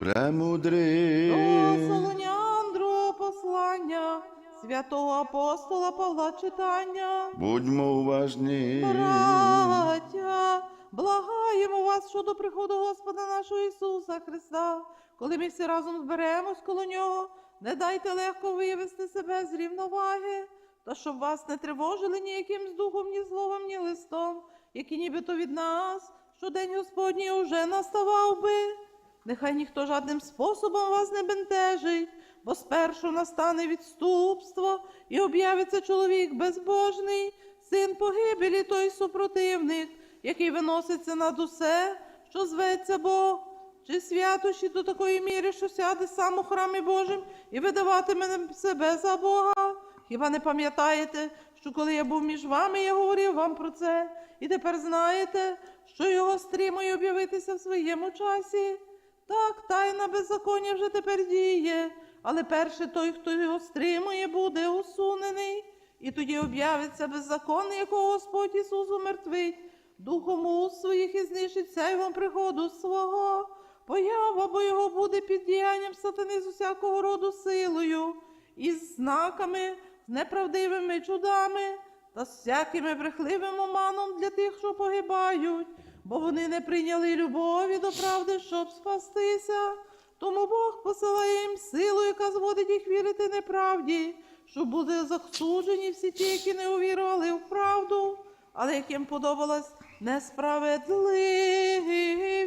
Премудрий. До Солонян другого послання, святого апостола Павла читання. Будьмо уважні. Браття, благаємо вас щодо приходу Господа нашого Ісуса Христа. Коли ми всі разом зберемось коло нього, не дайте легко вивести себе з рівноваги, та щоб вас не тривожили ніяким з духом, ні словом, ні листом, які нібито від нас, що день Господній уже наставав би. Нехай ніхто жадним способом вас не бентежить, бо спершу настане відступство і об'явиться чоловік безбожний, син погибелі той супротивник, який виноситься над усе, що зветься Бог, чи святощі до такої міри, що сяде сам у храмі Божим і видаватиме себе за Бога. Хіба не пам'ятаєте, що коли я був між вами, я говорив вам про це, і тепер знаєте, що його стримує об'явитися в своєму часі? Так, тайна беззаконня вже тепер діє, але перше той, хто його стримує, буде усунений, і тоді об'явиться беззаконний, якого Господь Ісус умертвить, духом уст своїх і знищить сяйвом приходу свого. Поява, бо його буде під діянням сатани з усякого роду силою, і з знаками, з неправдивими чудами та з всякими брехливим оманом для тих, що погибають, бо вони не прийняли любові до правди, щоб спастися. Тому Бог посилає їм силу, яка зводить їх вірити неправді, щоб були засуджені всі ті, які не увірували в правду, але яким подобалась несправедливість.